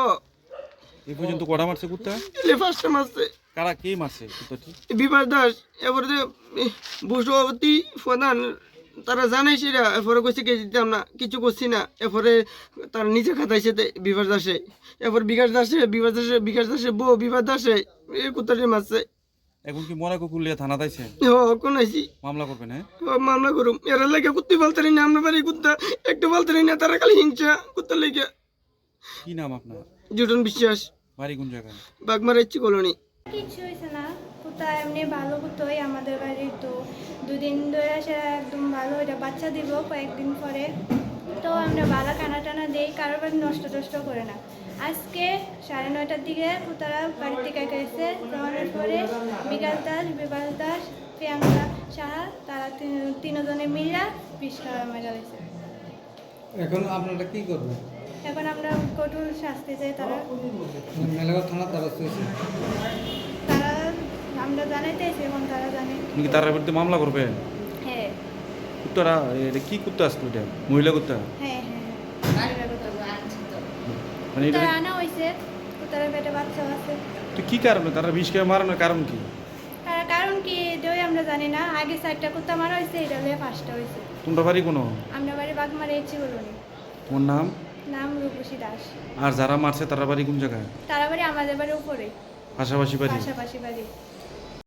ও এই পর্যন্ত কটা মারছে কুত্তা? এলে ফার্স্টে মারছে। কারা কে মারছে কুত্তাটি? দাস এরপরে যে প্রধান তারা সেটা এরপরে কইছে কে দিতাম না কিছু করছি না। এরপরে তার নিজে খাতাইছে বিভাস দাসে। এরপর বিকাশ দাসে বিভাস দাসে বিকাশ দাসে বউ বিভাস দাসে এই কুত্তাটি মারছে। এখন কি মনে কুকুলিয়া থানা তাইছে ও কোন আইছি। মামলা করবেন হ্যাঁ ও মামলা করুম। এরা লাগে কুত্তি বলতে না আমরা বাড়ি কুত্তা একটু বলতে না তারা খালি হিংসা কুত্তার লেগে। কি নাম আপনার? জুটন বিশ্বাস। বাড়ি কোন জায়গায়? বাগমারা ইচ্ছি কলোনি। কিছু হয়েছে না। কোথা এমনি ভালো কোথায় আমাদের বাড়ির তো। দুদিন ধরে সে একদম ভালো এটা বাচ্চা দিব কয়েকদিন পরে। তো আমরা ভালো কানা টানা দেই কারোর বাড়ি নষ্ট টষ্ট করে না। আজকে সাড়ে নয়টার দিকে কোথারা বাড়ি থেকে গেছে। যাওয়ার পরে বিকাশ দাস বিকাশ দাস প্রিয়াঙ্কা সাহা তারা তিন- তিনজনে মিলা খাওয়া মজা হয়েছে এখন আপনারা কি করবেন? এখন আমরা কঠোর শাস্তি চাই তারা। মেলাঘর থানার দ্বারস্থ হয়েছে। তারা আমরা জানাইতেছি এখন তারা জানে। কি তার বিরুদ্ধে মামলা করবে? হ্যাঁ। কুত্তারা এটা কি কুত্তা আসলো এটা? মহিলা কুত্তা? হ্যাঁ হ্যাঁ। মানে এটা আনা হয়েছে তারা পেটে বাচ্চা আছে। তো কি কারণে? তারা বিষ খেয়ে মারানোর কারণ কি তার কারণ কি এটাই আমরা জানি না আগে চারটা কুত্তা মারা হয়েছে এটা হলে পাঁচটা হয়েছে। তোমরা বাড়ি কোনো? আমরা বাড়ি বাগমারে এসেছি বলুনি তোমার নাম? নাম রূপসী দাস। আর যারা মারছে তারা বাড়ি কোন জায়গায়? তারা বাড়ি আমাদের বাড়ির উপরে। পাশাপাশি বাড়ি? পাশাপাশি বাড়ি।